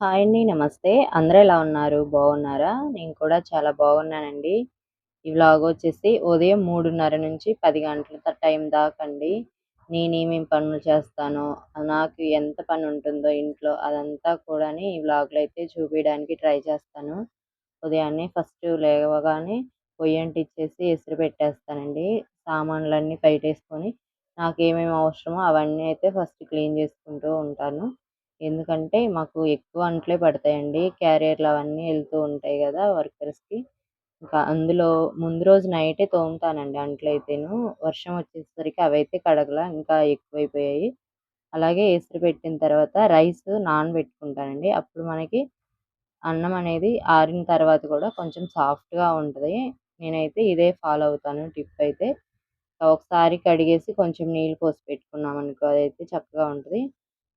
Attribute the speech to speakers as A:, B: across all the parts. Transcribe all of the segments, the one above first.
A: Hi అండి. నమస్తే. అందరూ ఎలా ఉన్నారు? బాగున్నారా? నేను కూడా చాలా బాగున్నానండి. ఈ వ్లాగ్ వచ్చేసి ఉదయం 3:30 నుంచి పది గంటల టైం టైం దాకండి. నేనేమేమి పనులు చేస్తానో, నాకు ఎంత పని ఉంటుందో ఇంట్లో అదంతా కూడా ఈ వ్లాగ్‌లో అయితే చూపించడానికి ట్రై చేస్తాను. ఉదయాన్నే ఫస్ట్ లేవగానే పొయ్యి అంటిచ్చేసి ఇస్త్రీ పెట్టేస్తానండి. సామాన్లన్నీ బయటేసుకొని ఏమేమి అవసరమో అవన్నీ అయితే ఫస్ట్ క్లీన్ చేసుకుంటూ ఉంటాను. ఎందుకంటే మాకు ఎక్కువ అంట్లే పడతాయండి. క్యారియర్లు అవన్నీ వెళ్తూ ఉంటాయి కదా వర్కర్స్‌కి. ఇంకా అందులో ముందు రోజు నైటే తోముతానండి అంట్లయితేను. వర్షం వచ్చేసరికి అవైతే కడగలా ఇంకా ఎక్కువైపోయాయి. అలాగే ఇస్త్రీ పెట్టిన తర్వాత రైస్ నానబెట్టుకుంటానండి. అప్పుడు మనకి అన్నం అనేది ఆరిన తర్వాత కూడా కొంచెం సాఫ్ట్‌గా ఉంటుంది నేనైతే ఇదే ఫాలో అవుతాను టిప్ అయితే. ఒకసారి కడిగేసి కొంచెం నీళ్ళు పోసి పెట్టుకున్నామనుకో అదైతే చక్కగా ఉంటుంది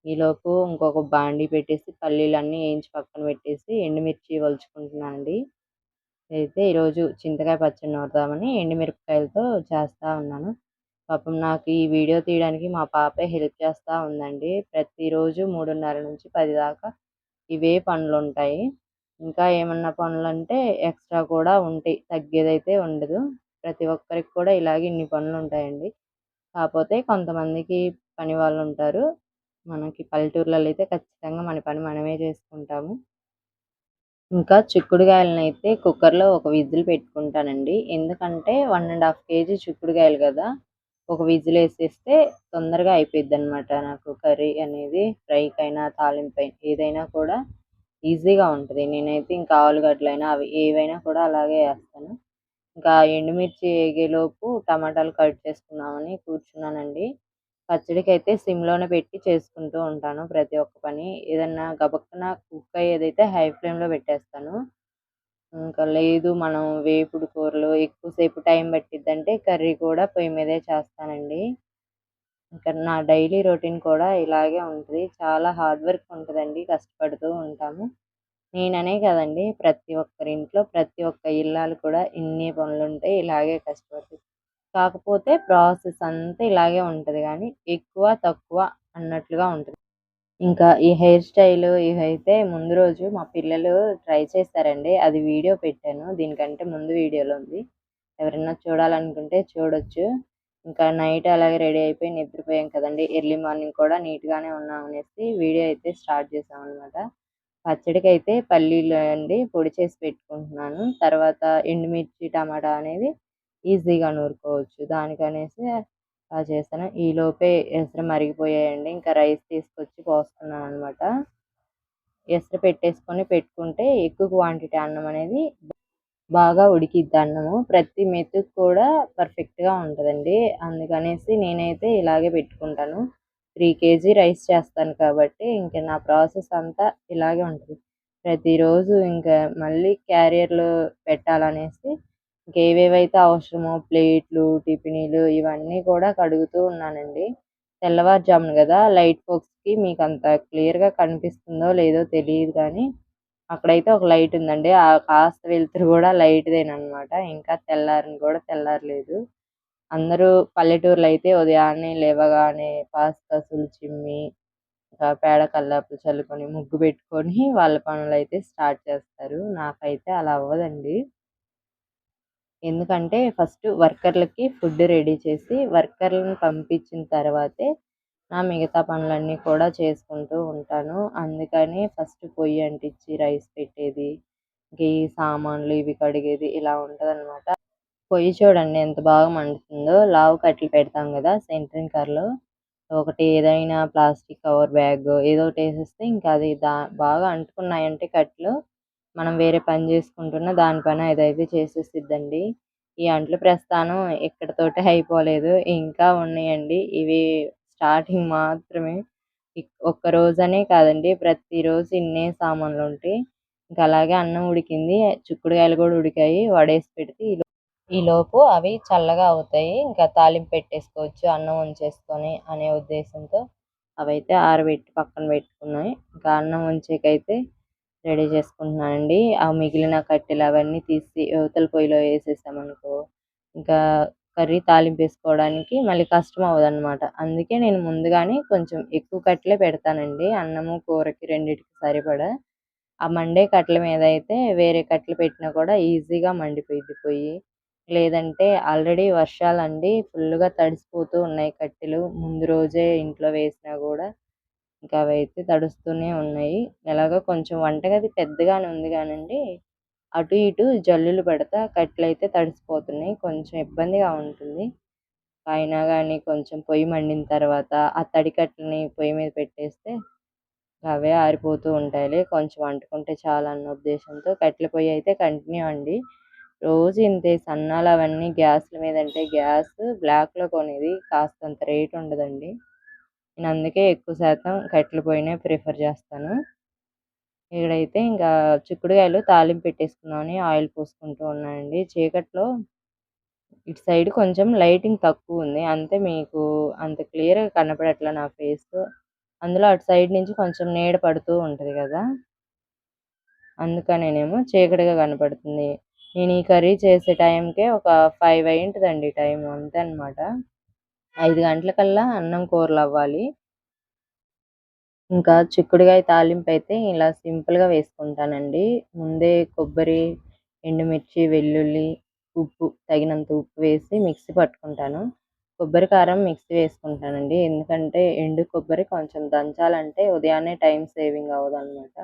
A: ఈలోపు ఇంకొక బాండీ పెట్టేసి పల్లీలన్నీ వేయించి పక్కన పెట్టేసి ఎండుమిర్చి వలుచుకుంటున్నానండి అయితే ఈరోజు చింతకాయ పచ్చడి నూరుదామని ఎండుమిరపకాయలతో చేస్తూ ఉన్నాను. పాపం నాకు ఈ వీడియో తీయడానికి మా పాపే హెల్ప్ చేస్తూ ఉందండి. ప్రతిరోజు 3:30 నుంచి పది దాకా ఇవే పనులు ఉంటాయి ఇంకా ఏమన్నా పనులంటే ఎక్స్‌ట్రా కూడా ఉంటాయి. తగ్గేదైతే ఉండదు. ప్రతి ఒక్కరికి కూడా ఇలాగే ఇన్ని పనులు ఉంటాయండి కాకపోతే కొంతమందికి పని వాళ్ళు ఉంటారు మనకి పల్లెటూర్లలో అయితే ఖచ్చితంగా మన పని మనమే చేసుకుంటాము. ఇంకా చిక్కుడుగాయలనైతే కుక్కర్‌లో ఒక విజిల్ పెట్టుకుంటానండి. ఎందుకంటే వన్ అండ్ హాఫ్ కేజీ చిక్కుడుకాయలు కదా ఒక విజిలేసేస్తే తొందరగా అయిపోయిద్దనమాట నాకు కర్రీ అనేది. ఫ్రైకైనా, తాలింపైన ఏదైనా కూడా ఈజీగా ఉంటుంది నేనైతే ఇంకా ఆలుగడ్డలైనా అవి ఏవైనా కూడా అలాగే వేస్తాను ఇంకా ఎండుమిర్చి వేగేలోపు టమాటాలు కట్ చేసుకుందామని కూర్చున్నానండి. పచ్చడికి అయితే సిమ్‌లోనే పెట్టి చేసుకుంటూ ఉంటాను ప్రతి ఒక్క పని. ఏదన్నా గబక్కన కుక్ అయ్యేదైతే హై ఫ్లేమ్‌లో పెట్టేస్తాను. ఇంకా లేదు మనం వేపుడు కూరలు ఎక్కువసేపు టైం పట్టిద్దంటే కర్రీ కూడా పొయ్యి మీదే చేస్తానండి. ఇంకా నా డైలీ రొటీన్ కూడా ఇలాగే ఉంటుంది చాలా హార్డ్ వర్క్ ఉంటుందండి కష్టపడుతూ ఉంటాము. నేననే కదండి ప్రతి ఒక్కరి ఇంట్లో ప్రతి ఒక్క ఇల్లాలు కూడా ఇన్ని పనులు ఉంటాయి ఇలాగే కష్టపడుతుంది కాకపోతే ప్రాసెస్ అంతా ఇలాగే ఉంటది కానీ ఎక్కువ, తక్కువ అన్నట్లుగా ఉంటది. ఇంకా ఈ హెయిర్ స్టైల్ ఇవైతే ముందు రోజు మా పిల్లలు ట్రై చేస్తారండి అది వీడియో పెట్టాను. దీనికంటే ముందు వీడియోలో ఉంది. ఎవరైనా చూడాలనుకుంటే చూడొచ్చు. ఇంకా నైట్ అలాగే రెడీ అయిపోయి నిద్రపోయాం కదండి ఎర్లీ మార్నింగ్ కూడా నీట్‌గానే ఉన్నాం అనేసి వీడియో అయితే స్టార్ట్ చేశామనమాట. పచ్చడికైతే పల్లీలు అండి పొడి చేసి పెట్టుకుంటున్నాను. తర్వాత ఎండుమిర్చి, టమాటా అనేది ఈజీగా నూరుకోవచ్చు. దానికనేసి అలా చేశాను. ఈలోపే ఎసరు మరిగిపోయాయండి. ఇంకా రైస్ తీసుకొచ్చి పోస్తున్నాననమాట. ఎసరు పెట్టేసుకొని పెట్టుకుంటే ఎక్కువ క్వాంటిటీ అన్నం అనేది బాగా ఉడికిద్ది అన్నము. ప్రతి మెతుకు కూడా పర్ఫెక్ట్‌గా ఉంటుందండి అందుకనేసి నేనైతే ఇలాగే పెట్టుకుంటాను. త్రీ కేజీ రైస్ చేస్తాను కాబట్టి ఇంకా నా ప్రాసెస్ అంతా ఇలాగే ఉంటుంది ప్రతిరోజు ఇంకా మళ్ళీ క్యారియర్‌లు పెట్టాలనేసి ఇంకేవేవైతే అవసరమో ప్లేట్లు, టిఫినీలు ఇవన్నీ కూడా కడుగుతూ ఉన్నానండి. తెల్లవారుజామున కదా లైట్ ఫోక్స్‌కి మీకంత క్లియర్‌గా కనిపిస్తుందో లేదో తెలియదు కానీ అక్కడైతే ఒక లైట్ ఉందండి. ఆ కాస్త వెలుతురు కూడా లైట్దేనమాట ఇంకా తెల్లారని కూడా తెల్లారలేదు. అందరూ పల్లెటూర్లో అయితే ఉదయాన్నే లేవగానే పాస్కసులు చిమ్మి ఇంకా పేడ కల్లాపులు చల్లుకొని, ముగ్గు పెట్టుకొని వాళ్ళ పనులు అయితే స్టార్ట్ చేస్తారు. నాకైతే అలా అవ్వదండి. ఎందుకంటే ఫస్ట్ వర్కర్‌లకి ఫుడ్ రెడీ చేసి వర్కర్లను పంపించిన తర్వాతే నా మిగతా పనులన్నీ కూడా చేసుకుంటూ ఉంటాను. అందుకని ఫస్ట్ పొయ్యి అంటించి రైస్ పెట్టేది, గీ సామాన్లు ఇవి కడిగేది ఇలా ఉంటదనమాట. పొయ్యి చూడండి ఎంత బాగా మండుతుందో. లావు కట్టెలు పెడతాం కదా సెంట్రింగ్ కర్లో ఒకటి ఏదైనా ప్లాస్టిక్ కవర్ బ్యాగ్ ఏదో ఒకటి వేసేస్తే ఇంకా అది దా బాగా అంటుకున్నాయంటే కట్టెలు మనం వేరే పని చేసుకుంటున్నా దాని పని అదైతే చేసేసిద్దండి. ఈ అంట్లు ప్రస్థానం ఇక్కడితోటే అయిపోలేదు. ఇంకా ఉన్నాయండి. ఇవి స్టార్టింగ్ మాత్రమే. ఇక్ ఒక్క రోజనే కాదండి. ప్రతిరోజు ఇన్నే సామాన్లు ఉంటాయి ఇంకా అలాగే అన్నం ఉడికింది. చిక్కుడుకాయలు కూడా ఉడికాయి. వడేసి పెడితే ఈలోపు అవి చల్లగా అవుతాయి. ఇంకా తాలింపు పెట్టేసుకోవచ్చు అన్నం వంచేసుకొని అనే ఉద్దేశంతో అవైతే ఆరబెట్టి పక్కన పెట్టుకున్నాయి. ఇంకా అన్నం ఉంచేకైతే రెడీ చేసుకుంటున్నానండి. ఆ మిగిలిన కట్టెలు అవన్నీ తీసి ఇవతల పొయ్యిలో వేసేసామనుకో ఇంకా కర్రీ తాలింపు వేసుకోవడానికి మళ్ళీ కష్టం అవ్వదన్నమాట అందుకే నేను ముందుగానే కొంచెం ఎక్కువ కట్టెలే పెడతానండి. అన్నము, కూరకి రెండిటికి సరిపడా. ఆ మండే కట్టెల మీద అయితే వేరే కట్టెలు పెట్టినా కూడా ఈజీగా మండిపోయింది పొయ్యి లేదంటే ఆల్రెడీ వర్షాలండి ఫుల్గా తడిసిపోతూ ఉన్నాయి కట్టెలు ముందు రోజే ఇంట్లో వేసినా కూడా ఇంకా అవైతే తడుస్తూనే ఉన్నాయి. ఎలాగో కొంచెం వంటగది పెద్దగానే ఉంది కానండి. అటు ఇటు జల్లులు పడతా కట్టెలైతే తడిసిపోతున్నాయి. కొంచెం ఇబ్బందిగా ఉంటుంది. అయినా కానీ కొంచెం పొయ్యి మండిన తర్వాత ఆ తడి కట్టెలని పొయ్యి మీద పెట్టేస్తే అవే ఆరిపోతూ ఉంటాయిలే. కొంచెం వండుకుంటే చాలా అన్న ఉద్దేశంతో కట్టెల పొయ్యి అయితే కంటిన్యూ అండి. రోజు ఇంతే సన్నాలు అవన్నీ గ్యాస్ల మీద అంటే గ్యాస్ బ్లాక్లో కొనేది కాస్తంత రేట్ ఉండదండి. నేను అందుకే ఎక్కువ శాతం కట్టెల పొయ్యినే ప్రిఫర్ చేస్తాను. ఇక్కడైతే ఇంకా చిక్కుడుకాయలు తాలింపు పెట్టేసుకుందామని ఆయిల్ పోసుకుంటూ ఉన్నానండి. చీకట్లో ఇటు సైడ్ కొంచెం లైటింగ్ తక్కువ ఉంది. అంతే మీకు అంత క్లియర్గా కనపడట్లా నా ఫేస్. అందులో అటు సైడ్ నుంచి కొంచెం నీడ పడుతూ ఉంటుంది కదా. అందుకనేనేమో చీకటిగా కనపడుతుంది. నేను ఈ కర్రీ చేసే టైంకే ఒక ఫైవ్ అయింటుందండి టైం అంతే అనమాట ఐదు గంటలకల్లా అన్నం కూరలు అవ్వాలి ఇంకా చిక్కుడుకాయ తాలింపు అయితే ఇలా సింపుల్గా వేసుకుంటానండి. ముందే కొబ్బరి ఎండుమిర్చి వెల్లుల్లి ఉప్పు తగినంత ఉప్పు వేసి మిక్సీ పట్టుకుంటాను. కొబ్బరి కారం మిక్సీ వేసుకుంటానండి. ఎందుకంటే ఎండు కొబ్బరి కొంచెం దంచాలంటే ఉదయాన్నే టైం సేవింగ్ అవ్వదన్నమాట.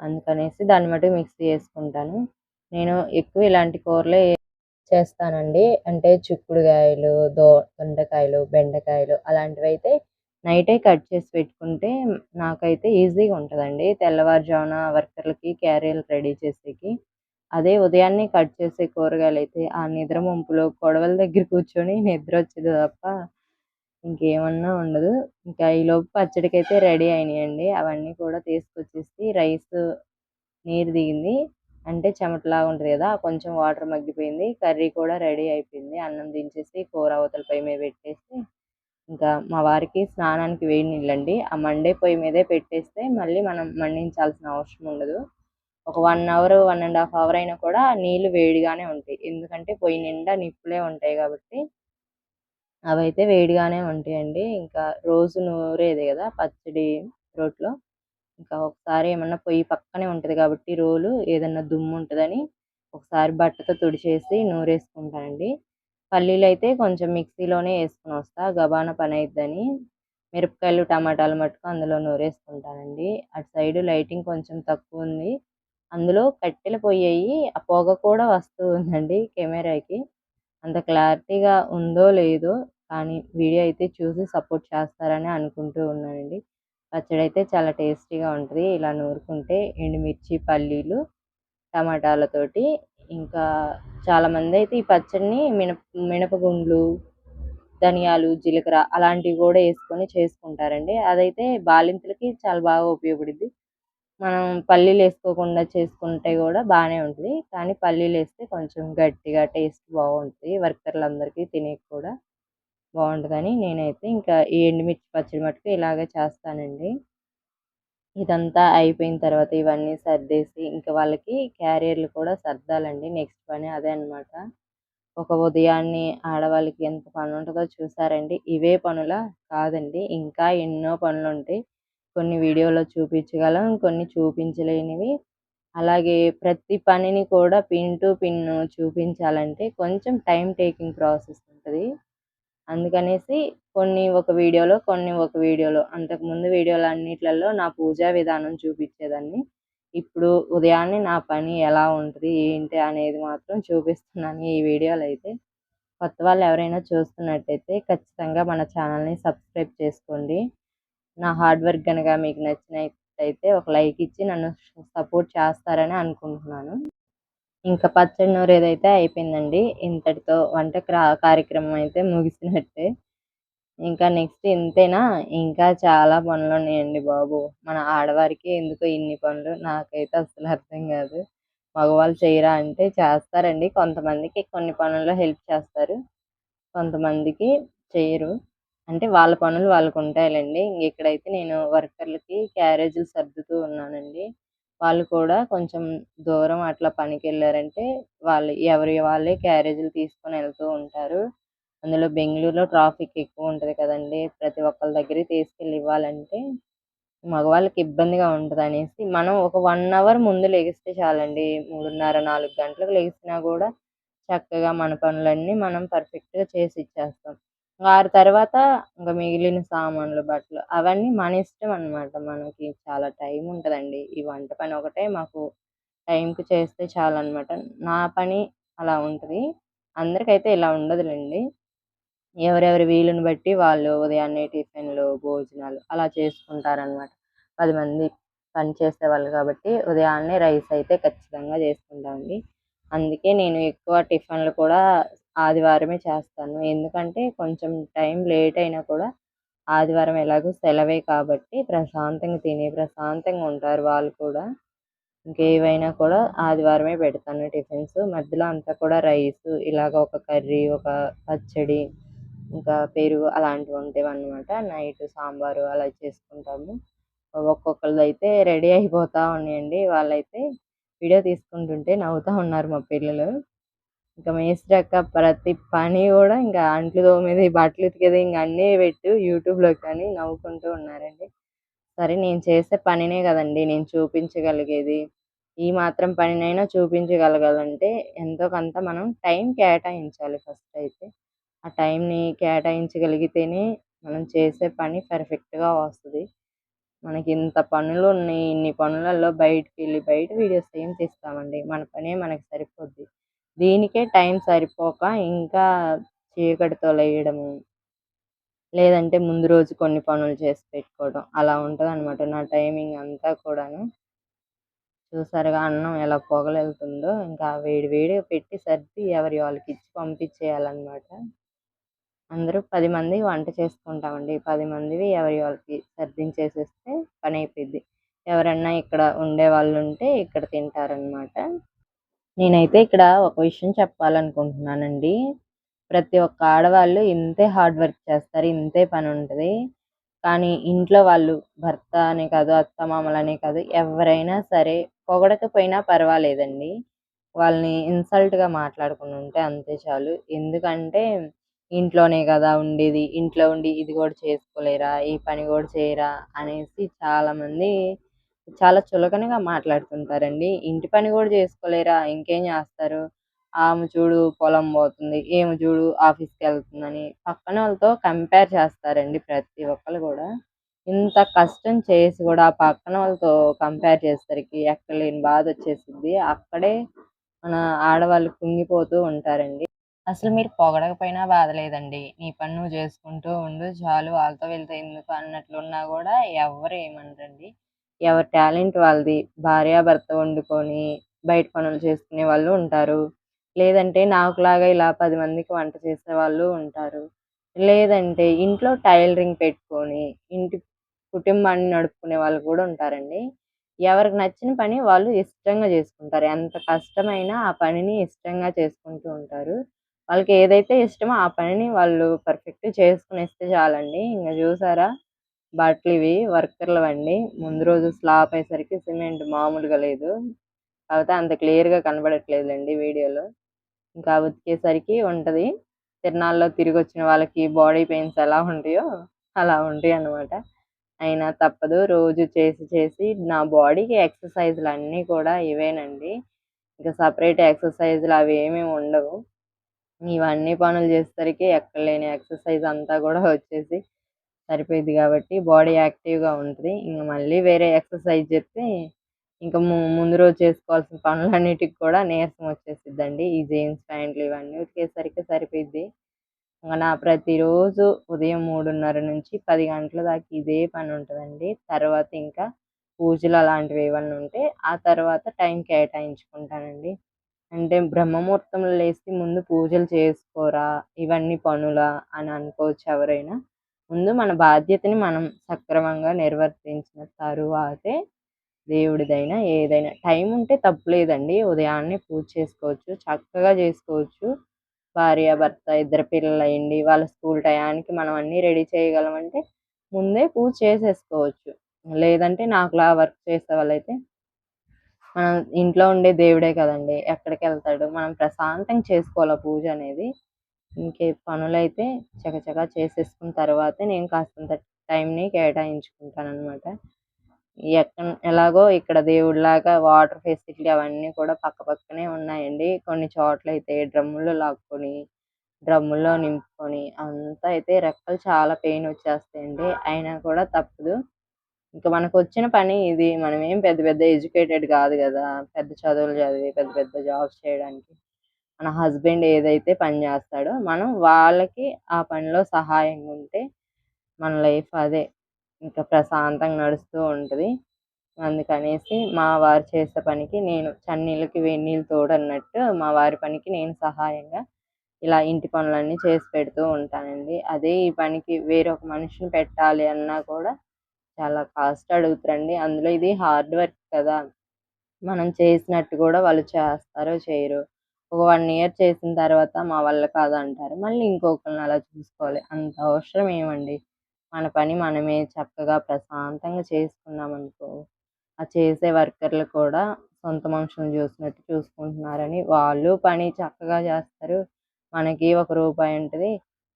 A: అందుకనేసి దాన్ని బట్టి మిక్సీ వేసుకుంటాను. నేను ఎక్కువ ఇలాంటి కూరలే చేస్తానండి. అంటే చిక్కుడుకాయలు దో దొండకాయలు బెండకాయలు అలాంటివి అయితే నైటే కట్ చేసి పెట్టుకుంటే నాకైతే ఈజీగా ఉంటుందండి. తెల్లవారుజామున వర్కర్లకి క్యారీలు రెడీ చేసేకి అదే ఉదయాన్నే కట్ చేసే కూరగాయలు అయితే ఆ నిద్ర ముంపులో గొడవల దగ్గర కూర్చొని నిద్ర వచ్చేది తప్ప ఇంకేమన్నా ఉండదు. ఇంకా ఈలోపు పచ్చడికి అయితే రెడీ అయినాయండి. అవన్నీ కూడా తీసుకొచ్చేసి రైస్ నీరు దిగింది. అంటే చెమటలాగా ఉంటుంది కదా కొంచెం వాటర్ మగ్గిపోయింది కర్రీ కూడా రెడీ అయిపోయింది. అన్నం దించేసి కూర అవతల పొయ్యి మీద పెట్టేసి ఇంకా మా వారికి స్నానానికి వేడి నీళ్ళండి. ఆ మండే పొయ్యి మీదే పెట్టేస్తే మళ్ళీ మనం మండించాల్సిన అవసరం ఉండదు. ఒక one hour one and half hour అయినా కూడా నీళ్ళు వేడిగానే ఉంటాయి. ఎందుకంటే పొయ్యి నిండా నిప్పులే ఉంటాయి కాబట్టి అవైతే వేడిగానే ఉంటాయండి. ఇంకా రోజు నూరేది కదా పచ్చడి రోట్లో. ఇంకా ఒకసారి ఏమన్నా పొయ్యి పక్కనే ఉంటుంది కాబట్టి రోలు ఏదన్నా దుమ్ము ఉంటుందని ఒకసారి బట్టతో తుడిచేసి నూరేసుకుంటానండి. పల్లీలు అయితే కొంచెం మిక్సీలోనే వేసుకుని వస్తా గబాన పని అయిద్దని మిరపకాయలు టమాటాలు మట్టుకు అందులో నూరేసుకుంటానండి. అటు సైడ్ లైటింగ్ కొంచెం తక్కువ ఉంది అందులో కట్టెలు పొయ్యి ఆ పొగ కూడా వస్తూ ఉందండి కెమెరాకి. అంత క్లారిటీగా ఉందో లేదో కానీ వీడియో అయితే చూసి సపోర్ట్ చేస్తారని అనుకుంటూ ఉన్నానండి. పచ్చడి అయితే చాలా టేస్టీగా ఉంటుంది. ఇలా నూరుకుంటే ఎండుమిర్చి పల్లీలు టమాటాలతోటి ఇంకా చాలామంది అయితే ఈ పచ్చడిని మినప మినపగుండ్లు ధనియాలు జీలకర్ర అలాంటివి కూడా వేసుకొని చేసుకుంటారండి. అదైతే బాలింతలకి చాలా బాగా ఉపయోగపడుద్ది. మనం పల్లీలు వేసుకోకుండా చేసుకుంటే కూడా బాగానే ఉంటుంది. కానీ పల్లీలు వేస్తే కొంచెం గట్టిగా టేస్ట్ బాగుంటుంది. వర్కర్లు అందరికీ తినేకి కూడా. బాగుంటుందని నేనైతే ఇంకా ఈ ఎండుమిర్చి పచ్చడి మటుకు ఇలాగే చేస్తానండి. ఇదంతా అయిపోయిన తర్వాత ఇవన్నీ సర్దేసి ఇంకా వాళ్ళకి క్యారియర్లు కూడా సర్దాలండి నెక్స్ట్ పని అదే అనమాట ఒక ఉదయాన్నే ఆడవాళ్ళకి ఎంత పని ఉంటుందో చూసారండి. ఇవే పనుల కాదండి. ఇంకా ఎన్నో పనులు ఉంటాయి కొన్ని వీడియోలో చూపించగలం కొన్ని చూపించలేనివి. అలాగే ప్రతి పనిని కూడా పిన్ టు పిన్ చూపించాలంటే కొంచెం టైం టేకింగ్ ప్రాసెస్ ఉంటుంది. అందుకనేసి కొన్ని ఒక వీడియోలో కొన్ని ఒక వీడియోలో అంతకుముందు వీడియోలు అన్నిట్లలో నా పూజా విధానం చూపించేదాన్ని. ఇప్పుడు ఉదయాన్నే నా పని ఎలా ఉంటుంది ఏంటి అనేది మాత్రం చూపిస్తున్నాను ఈ వీడియోలు అయితే కొత్త వాళ్ళు ఎవరైనా చూస్తున్నట్టయితే ఖచ్చితంగా మన ఛానల్ని సబ్స్క్రైబ్ చేసుకోండి. నా హార్డ్ వర్క్ కనుక మీకు నచ్చినట్టయితే ఒక లైక్ ఇచ్చి నన్ను సపోర్ట్ చేస్తారని అనుకుంటున్నాను. ఇంకా పచ్చడి నూరు ఏదైతే అయిపోయిందండి ఇంతటితో వంట కార్యక్రమం అయితే ముగిసినట్టే. ఇంకా నెక్స్ట్ ఇంతేనా? ఇంకా చాలా పనులు ఉన్నాయండి బాబు. మన ఆడవారికి ఎందుకో ఇన్ని పనులు? నాకైతే అసలు అర్థం కాదు. మగవాళ్ళు చేయరా అంటే చేస్తారండి. కొంతమందికి కొన్ని పనుల్లో హెల్ప్ చేస్తారు. కొంతమందికి చేయరు. అంటే వాళ్ళ పనులు వాళ్ళకు ఉంటాయిలేండి ఇక్కడైతే నేను వర్కర్లకి క్యారేజీలు సర్దుతూ ఉన్నానండి. వాళ్ళు కూడా కొంచెం దూరం అట్లా పనికి వెళ్ళారంటే వాళ్ళు ఎవరి వాళ్ళే క్యారేజీలు తీసుకొని వెళ్తూ ఉంటారు అందులో బెంగళూరులో ట్రాఫిక్ ఎక్కువ ఉంటుంది కదండి ప్రతి ఒక్కరి దగ్గరికి తీసుకెళ్ళి ఇవ్వాలంటే మగవాళ్ళకి ఇబ్బందిగా ఉంటదనేసి మనం ఒక వన్ అవర్ ముందు లెగిస్తే చాలండి. 3:30, 4 గంటలకు లెగిసినా కూడా చక్కగా మన పనులన్నీ మనం పర్ఫెక్ట్‌గా చేసిచ్చేస్తాం. వారి తర్వాత ఇంక మిగిలిన సామాన్లు, బట్టలు అవన్నీ మన ఇష్టం అనమాట. మనకి చాలా టైం ఉంటదండి. ఈ వంట పని ఒకటే మాకు టైంకి చేస్తే చాలనమాట. నా పని అలా ఉంటది. అందరికైతే ఇలా ఉండదులెండి. ఎవరెవరి వీలుని బట్టి వాళ్ళు ఉదయాన్నే టిఫిన్‌లు, భోజనాలు అలా చేసుకుంటారనమాట. 10 మంది పని చేసేవాళ్ళు కాబట్టి ఉదయాన్నే రైస్ అయితే ఖచ్చితంగా చేసుకుంటామండి. అందుకే నేను ఎక్కువ టిఫిన్‌లు కూడా ఆదివారమే చేస్తాను. ఎందుకంటే కొంచెం టైం లేట్ అయినా కూడా ఆదివారం ఎలాగో సెలవే కాబట్టి ప్రశాంతంగా తిని ప్రశాంతంగా ఉంటారు వాళ్ళు కూడా. ఇంకేవైనా కూడా ఆదివారమే పెడతాను టిఫిన్స్. మధ్యలో అంతా కూడా రైస్ ఇలాగ ఒక కర్రీ, ఒక పచ్చడి, ఇంకా పెరుగు అలాంటివి ఉంటావన్నమాట. నైట్ సాంబారు అలా చేసుకుంటాము. ఒక్కొక్కళ్ళదైతే రెడీ అయిపోతా ఉన్నాయండి. వాళ్ళైతే వీడియో తీసుకుంటుంటే నవ్వుతా ఉన్నారు మా పిల్లలు. ఇంకా మేస్త్రక్క ప్రతి పని కూడా ఇంకా అంట్లు తోమేది, బట్టలు ఉతికేది ఇంకా అన్నీ పెట్టు యూట్యూబ్‌లో కానీ నవ్వుకుంటూ ఉన్నారండి. సరే నేను చేసే పనినే కదండి నేను చూపించగలిగేది. ఈ మాత్రం పనినైనా చూపించగలగాలంటే ఎంతో కొంత మనం టైం కేటాయించాలి ఫస్ట్ అయితే. ఆ టైంని కేటాయించగలిగితేనే మనం చేసే పని పర్ఫెక్ట్‌గా వస్తది. మనకి ఇంత పనులు ఉన్నాయి ఇన్ని పనులలో బయటికెళ్ళి బయట వీడియోస్ ఏం తీస్తామండి. మన పనే మనకి సరిపోద్ది. దీనికే టైం సరిపోక ఇంకా చీకటితో లేయడము. లేదంటే ముందు రోజు కొన్ని పనులు చేసి పెట్టుకోవడం. అలా ఉంటదనమాట నా టైమింగ్ అంతా కూడాను. చూసారుగా అన్నం ఎలా పొగలెళ్తుందో ఇంకా వేడి వేడిగా పెట్టి సర్ది ఎవరి వాళ్ళకి ఇచ్చి పంపించేయాలన్నమాట అందరూ పది మంది వంట చేసుకుంటామండి. పది మందివి ఎవరి వాళ్ళకి సర్దించేసేస్తే పని అయిపోయింది ఎవరన్నా ఇక్కడ ఉండే వాళ్ళు ఉంటే ఇక్కడ తింటారనమాట. నేనైతే ఇక్కడ ఒక విషయం చెప్పాలనుకుంటున్నానండి. ప్రతి ఒక్క ఆడవాళ్ళు ఇంతే హార్డ్ వర్క్ చేస్తారు. ఇంతే పనుంటది. కానీ ఇంట్లో వాళ్ళు భర్త అనే కాదు, అత్తమామలనే కాదు ఎవరైనా సరే పొగడకపోయినా పర్వాలేదండి. వాళ్ళని ఇన్సల్ట్‌గా మాట్లాడుకుని ఉంటే అంతే చాలు. ఎందుకంటే ఇంట్లోనే కదా ఉండేది. ఇంట్లో ఉండి ఇది కూడా చేసుకోలేరా? ఈ పని కూడా చేయరా? అనేసి చాలామంది చాలా చులకనగా మాట్లాడుతుంటారండి. ఇంటి పని గూడా చేసుకోలేరా? ఇంకేం జేస్తారు? ఆమె చూడు పొలం పోతుంది. ఈమె చూడు ఆఫీస్‌కెళ్తుందని పక్కనోళ్ళతో కంపేర్ చేస్తారండి ప్రతి ఒక్కళ్ళు గూడా. ఇంత కష్టం చేసి గూడా పక్కనోళ్ళతో కంపేర్ చేసేసరికి ఎక్కడలేని బాధొచ్చేసిద్ది. అక్కడే మన ఆడవాళ్ళు కుంగిపోతూ ఉంటారండి. అసలు మీరు పొగడకపోయినా బాధ లేదండి. నీ పని నువ్వు చేసుకుంటూ ఉండు చాలు వాళ్ళతో వీళ్ళతో ఎందుకు అన్నట్లున్నా గూడా ఎవ్వరు ఏమనరండి. ఎవరి టాలెంట్ వాళ్ళది. భార్యాభర్త వండుకొని బయట పనులు చేసుకునే వాళ్ళు ఉంటారు. లేదంటే నాకులాగా ఇలా పది మందికి వంట చేసే వాళ్ళు ఉంటారు. లేదంటే ఇంట్లో టైలరింగ్ పెట్టుకొని ఇంటి కుటుంబాన్ని నడుపుకునే వాళ్ళు కూడా ఉంటారండి. ఎవరికి నచ్చిన పని వాళ్ళు ఇష్టంగా చేసుకుంటారు. ఎంత కష్టమైనా ఆ పనిని ఇష్టంగా చేసుకుంటూ ఉంటారు. వాళ్ళకి ఏదైతే ఇష్టమో ఆ పనిని వాళ్ళు పర్ఫెక్ట్ చేసుకునేస్తే చాలండి. ఇంకా చూసారా బాటలు ఇవి వర్కర్లు అండి ముందు రోజు స్లాబ్ అయ్యేసరికి సిమెంట్ మామూలుగా లేదు. కాకపోతే అంత క్లియర్‌గా కనబడట్లేదులెండి వీడియోలో. ఇంకా ఉతికేసరికి ఉంటది. తిరణాల్లో తిరిగొచ్చిన వాళ్ళకి బాడీ పెయిన్స్ ఎలా ఉంటాయో అలా ఉంటాయి అనమాట అయినా తప్పదు. రోజు చేసి చేసి నా బాడీకి ఎక్సర్‌సైజులన్నీ కూడా ఇవేనండి. ఇంకా సపరేట్ ఎక్సర్సైజ్లు అవి ఏమీ ఉండవు. ఇవన్నీ పనులు చేసేసరికి ఎక్కడలేని ఎక్సర్‌సైజ్ అంతా కూడా వచ్చేసి సరిపోయింది కాబట్టి బాడీ యాక్టివ్‌గా ఉంటుంది ఇంకా మళ్ళీ వేరే ఎక్సర్‌సైజ్ చేస్తే ఇంకా ము ముందు రోజు చేసుకోవాల్సిన పనులన్నిటికి కూడా నీరసం వచ్చేసిద్దండి. ఈ జీన్స్ ప్యాంట్లు ఇవన్నీ ఉతికేసరికి సరిపోయిద్ది. ఇంకా నా ప్రతిరోజు ఉదయం 3:30 నుంచి పది గంటల దాకా ఇదే పని ఉంటుందండి తర్వాత ఇంకా పూజలు అలాంటివి ఏమన్నా ఉంటే ఆ తర్వాత టైం కేటాయించుకుంటానండి. అంటే బ్రహ్మముహూర్తంలో లేసి ముందు పూజలు చేసుకోరా? ఇవన్నీ పనులా? అని అనుకోవచ్చు ఎవరైనా. ముందు మన బాధ్యతని మనం సక్రమంగా నిర్వర్తించిన తరువాతే దేవుడిదైనా, ఏదైనా. టైం ఉంటే తప్పు లేదండి. ఉదయాన్నే పూజ చేసుకోవచ్చు. చక్కగా చేసుకోవచ్చు. భార్య, భర్త ఇద్దరు పిల్లలయ్యుండి వాళ్ళ స్కూల్ టయానికి మనం అన్నీ రెడీ చేయగలమంటే ముందే పూజ చేసేసుకోవచ్చు. లేదంటే నాకులా వర్క్ చేసే వాళ్ళైతే మనం ఇంట్లో ఉండే దేవుడే కదండి ఎక్కడికి వెళ్తాడు మనం ప్రశాంతంగా చేసుకోవాలి పూజ అనేది. ఇంకే పనులైతే చకచకా చేసేసుకున్న తర్వాతే నేను కాస్తంత టైంని కేటాయించుకుంటాననమాట. ఎక్క ఎలాగో ఇక్కడ దేవుడిలాగా వాటర్ ఫెసిలిటీ అవన్నీ కూడా పక్క పక్కనే ఉన్నాయండి. కొన్ని చోట్ల అయితే డ్రమ్ముల్లో లాక్కొని, డ్రమ్ముల్లో నింపుకొని అంతా అయితే రెక్కలు చాలా పెయిన్ వచ్చేస్తాయండి. అయినా కూడా తప్పదు. ఇంకా మనకు వచ్చిన పని ఇది. మనమేం పెద్ద పెద్ద ఎడ్యుకేటెడ్ కాదు కదా పెద్ద చదువులు చదివి పెద్ద పెద్ద జాబ్స్ చేయడానికి. మన హస్బెండ్ ఏదైతే పని చేస్తాడో మనం వాళ్ళకి ఆ పనిలో సహాయంగా ఉంటే మన లైఫ్ అదే. ఇంకా ప్రశాంతంగా నడుస్తూ ఉంటుంది అందుకనేసి మా వారు చేసే పనికి నేను చన్నీళ్ళకి వేడి నీళ్ళు తోడన్నట్టు మా వారి పనికి నేను సహాయంగా ఇలా ఇంటి పనులన్నీ చేసి పెడుతూ ఉంటానండి. అదే ఈ పనికి వేరొక మనిషిని పెట్టాలి అన్నా కూడా చాలా కాస్ట్ అడుగుతారండి. అందులో ఇది హార్డ్ వర్క్ కదా! మనం చేసినట్టు కూడా వాళ్ళు చేస్తారో చేయరు ఒక వన్ ఇయర్ చేసిన తర్వాత మా వల్ల కాదంటారు. మళ్ళీ ఇంకొకరిని అలా చూసుకోవాలి. అంత అవసరం ఏమండి. మన పని మనమే చక్కగా ప్రశాంతంగా చేసుకున్నామనుకో, ఆ చేసే వర్కర్లు కూడా సొంత మనుషులను చూసినట్టు చూసుకుంటున్నారని వాళ్ళు పని చక్కగా చేస్తారు. మనకి ఒక రూపాయి ఉంటుంది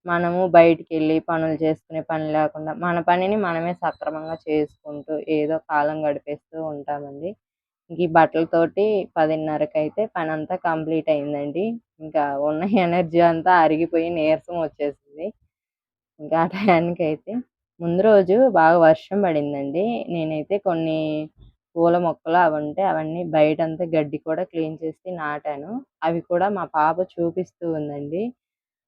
A: మనము బయటికి వెళ్ళి పనులు చేసుకునే పని లేకుండా మన పనిని మనమే సక్రమంగా చేసుకుంటూ ఏదో కాలం గడిపేస్తూ ఉంటామండి. ఈ బట్టలతోటి పదిన్నరకైతే పని అంతా కంప్లీట్ అయిందండి. ఇంకా ఉన్న ఎనర్జీ అంతా అరిగిపోయి నీరసం వచ్చేసింది. ఇంకా ఆ టయానికైతే ముందు రోజు బాగా వర్షం పడిందండి. నేనైతే కొన్ని పూల మొక్కలు అవి ఉంటే అవన్నీ బయటంతా గడ్డి కూడా క్లీన్ చేసి నాటాను. అవి కూడా మా పాప చూపిస్తూ ఉందండి.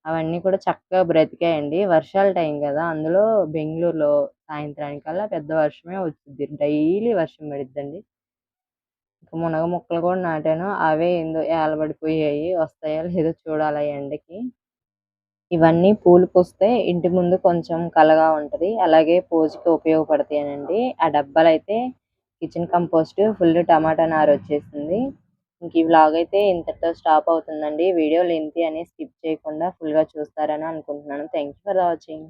A: అవన్నీ కూడా చక్కగా బ్రతికాయండి. వర్షాల టైం కదా అందులో బెంగుళూరులో సాయంత్రానికల్లా పెద్ద వర్షమే వచ్చిద్ది. డైలీ వర్షం పడిద్దండి. మునగ మొక్కలు కూడా నాటాను. అవే ఏందో ఏలబడిపోయాయి. వస్తాయో లేదో చూడాలి ఎండకి. ఇవన్నీ పూలు పూస్తే ఇంటి ముందు కొంచెం కలగా ఉంటది. అలాగే పూజకి ఉపయోగపడతాయనండి. ఆ డబ్బాలైతే కిచెన్ కంపోస్ట్ ఫుల్ టమాటా నారొచ్చేసింది. ఇంక ఈ వ్లాగ్ అయితే ఇంతటితో స్టాప్ అవుతుందండి. వీడియో లెంతి అని స్కిప్ చేయకుండా ఫుల్‌గా చూస్తారని అనుకుంటున్నాను. Thank you for watching.